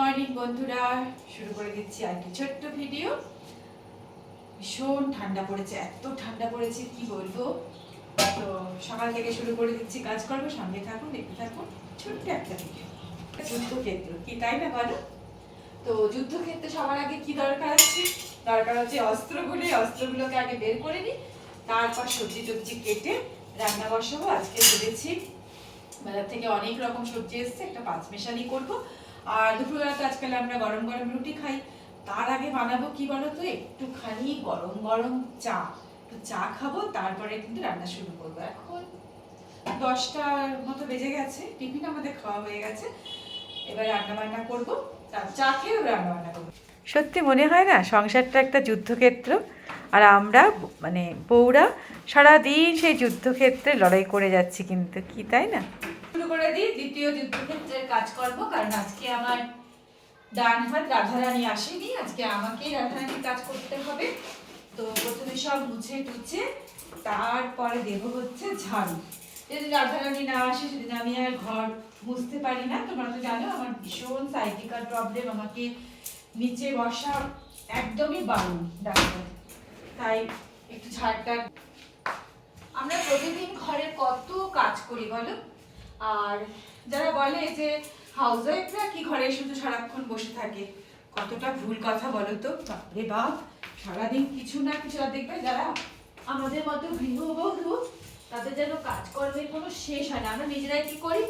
Morning বন্ধুরা। শুরু করে দিচ্ছি আর একটা ছোট্ট ভিডিও ভীষণ ঠান্ডা পড়েছে, এত ঠান্ডা পড়েছে, কি বলব? তো সকাল থেকে শুরু করে দিচ্ছি কাজ করব সঙ্গে থাকুন, দেখতে থাকুন, ছোট্ট একটা ভিডিও যুদ্ধক্ষেত্র, কি তাই না বলো? তো যুদ্ধক্ষেত্রে সবার আগে কি দরকার আছে? দরকার হচ্ছে অস্ত্রগুলি অস্ত্রগুলোকে আগে বের করে নিই, তারপর সবজি টবজি কেটে রান্না বসাবো। আজকে ভেবেছি বাজার থেকে অনেক রকম সবজি এসছে, একটা পাঁচ মেশালি করব। আর দুপুরবেলা তো আজকাল আমরা গরম গরম রুটি খাই। তার আগে বানাবো কি বলো তো একটুখানি গরম গরম চা। তো চা খাব, তারপরে কিন্তু রান্না শুরু করব। এখন দশটার মতো বেজে গেছে, টিফিন আমাদের খাওয়া হয়ে গেছে। এবার রান্না বান্না করব। তার চা খেয়েও রান্না বান্না করব। সত্যি মনে হয় না? সংসারটা একটা যুদ্ধক্ষেত্র। আর আমরা মানে বউরা সারাদিন সেই যুদ্ধক্ষেত্রে লড়াই করে যাচ্ছি কিন্তু, কি তাই না? করে দিই দ্বিতীয় যুদ্ধক্ষেত্রের কাজ করব কারণ আজকে আমার ডান হাত রাধারানী আসেনি, আজকে আমাকেই রাধারানীর কাজ করতে হবে। তো প্রথমে সব মুছে টুছে, তারপরে দেব হচ্ছে ঝাড়ু। যদি রাধারানী না আসে, সেদিন আমি আর ঘর মুছতে পারি না। তোমরা তো জানো, আমার ভীষণ সাইটিকার প্রবলেম আমাকে নিচে বসা একদমই বারণ ডাক্তার। তাই একটু ঝাড়টা আমরা প্রতিদিন ঘরে কত কাজ করি বলো? আর যারা বলে যে হাউস ওয়াইফরা কি ঘরে শুধু সারাক্ষণ বসে থাকে, কতটা ভুল কথা বলো তো? বাপরে বাপ, সারাদিন কিছু না কিছু আর দেখবে যারা আমাদের মতো গৃহবধূ, তাদের যেন কাজকর্মের কোনো শেষ হয় না। আমরা নিজেরাই কি করি?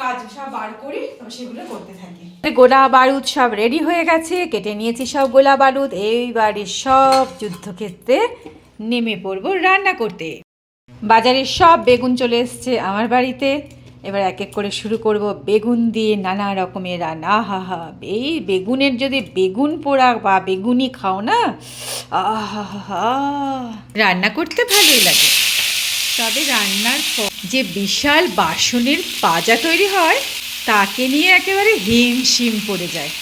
কাজ বার করি সেগুলো করতে থাকি। গোলা বারুদ সব রেডি হয়ে গেছে, কেটে নিয়েছি সব গোলা বারুদ। এইবারে সব যুদ্ধক্ষেত্রে নেমে পড়ব রান্না করতে। বাজারের সব বেগুন চলে এসছে আমার বাড়িতে। এবার এক এক করে শুরু করব বেগুন দিয়ে নানা রকমের রান্না। হা এই বেগুনের যদি বেগুন পোড়া বা বেগুনি খাও না? আহা রান্না করতে ভালোই লাগে। তবে রান্নার পর যে বিশাল বাসনের পাজা তৈরি হয়, তাকে নিয়ে একেবারে হিমশিম পড়ে যায়।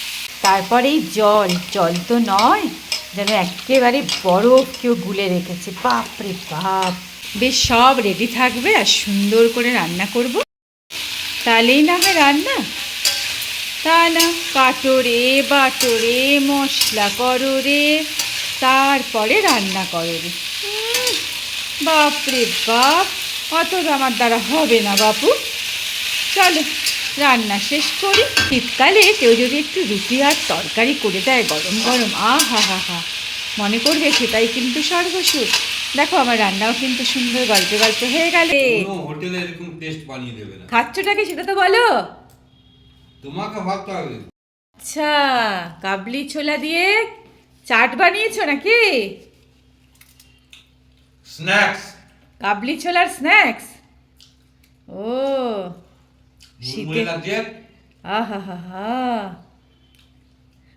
তারপরে জল জল তো নয়, যেন একেবারে বরফ কেউ গুলে রেখেছে। বাপরে বাপ! বেশ সব রেডি থাকবে আর সুন্দর করে রান্না করব। তাহলেই না হয় রান্না। তা না কাটো রে বাটো রে মশলা করো রে তারপরে রান্না করো রে বাপরে বাপ, অত আমার দ্বারা হবে না বাপু। চলো, রান্না শেষ করি। শীতকালে কেউ যদি একটু রুটি আর তরকারি করে দেয় গরম গরম আ হা হা। হা মনে করবে সেটাই কিন্তু সর্বসুখ দেখো আমার রান্নাও কিন্তু সুন্দর গল্পে গল্পে হয়ে গেলে। হোটেলে এরকম টেস্ট বানিয়ে দেবে না। খাচ্ছটাকে সেটা তো বলো। তোমাকে ভাবতে হবে। আচ্ছা কাবলি ছোলা দিয়ে চাট বানিয়েছো নাকি? স্ন্যাক্স কাবলি ছোলার স্ন্যাক্স ও শীতে- আহা হা হা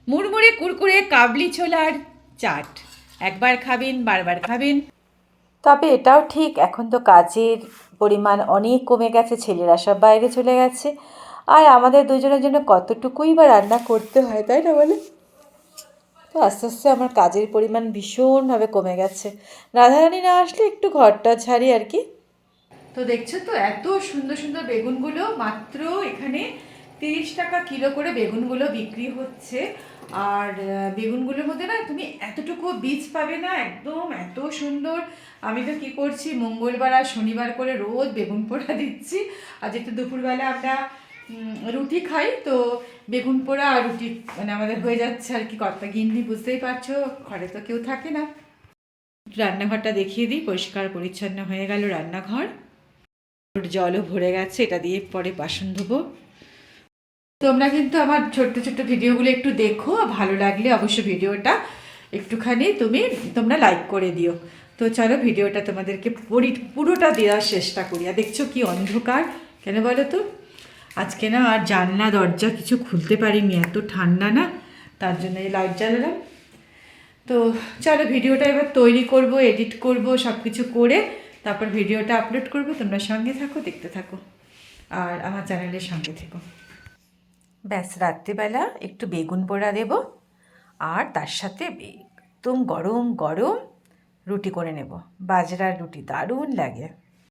মুড়মুড়ে কুরকুরে কাবলি ছোলার চাট। একবার খাবেন বারবার খাবেন। তবে এটাও ঠিক, এখন তো কাজের পরিমাণ অনেক কমে গেছে, ছেলেরা সব বাইরে চলে গেছে। আর আমাদের দুজনের জন্য কতটুকুই বা রান্না করতে হয়, তাই না বলে? তো আস্তে আস্তে আমার কাজের পরিমাণ ভীষণভাবে কমে গেছে। রাধারানী না আসলে একটু ঘরটা ছাড়ি আর কি। তো দেখছ তো, এত সুন্দর সুন্দর বেগুনগুলো মাত্র এখানে তিরিশ টাকা কিলো করে বেগুনগুলো বিক্রি হচ্ছে। আর বেগুনগুলোর মধ্যে না তুমি এতটুকু বীজ পাবে না, একদম এত সুন্দর। আমি তো কি করছি, মঙ্গলবার আর শনিবার করে রোজ বেগুন পোড়া দিচ্ছি। আর যেহেতু দুপুরবেলা আমরা রুটি খাই, তো বেগুন পোড়া আর রুটি মানে আমাদের হয়ে যাচ্ছে আর কি কর্তা গিন্নি, বুঝতেই পারছ, ঘরে তো কেউ থাকে না। রান্নাঘরটা দেখিয়ে দিই, পরিষ্কার পরিচ্ছন্ন হয়ে গেল রান্নাঘর। জলও ভরে গেছে, এটা দিয়ে পরে বাসন ধোবো। তোমরা কিন্তু আমার ছোট্ট ছোট্ট ভিডিওগুলো একটু দেখো ভালো লাগলে অবশ্য ভিডিওটা একটুখানি তুমি, তোমরা লাইক করে দিও। তো চলো ভিডিওটা তোমাদেরকে পরি- পুরোটা দেওয়ার চেষ্টা করি। আর দেখছ কি অন্ধকার? কেন বলো তো? আজকে না আর জানলা, দরজা কিছু খুলতে পারিনি, এত ঠান্ডা না, তার জন্য এই লাইট জ্বালালাম। তো চলো ভিডিওটা এবার তৈরি করব এডিট করব সব কিছু করে তারপর ভিডিওটা আপলোড করব। তোমরা সঙ্গে থাকো, দেখতে থাকো, আর আমার চ্যানেলের সঙ্গে থেকো। ব্যাস, রাত্রিবেলা একটু বেগুন পোড়া দেব আর তার সাথে একদম গরম গরম রুটি করে নেব। বাজরার রুটি দারুণ লাগে।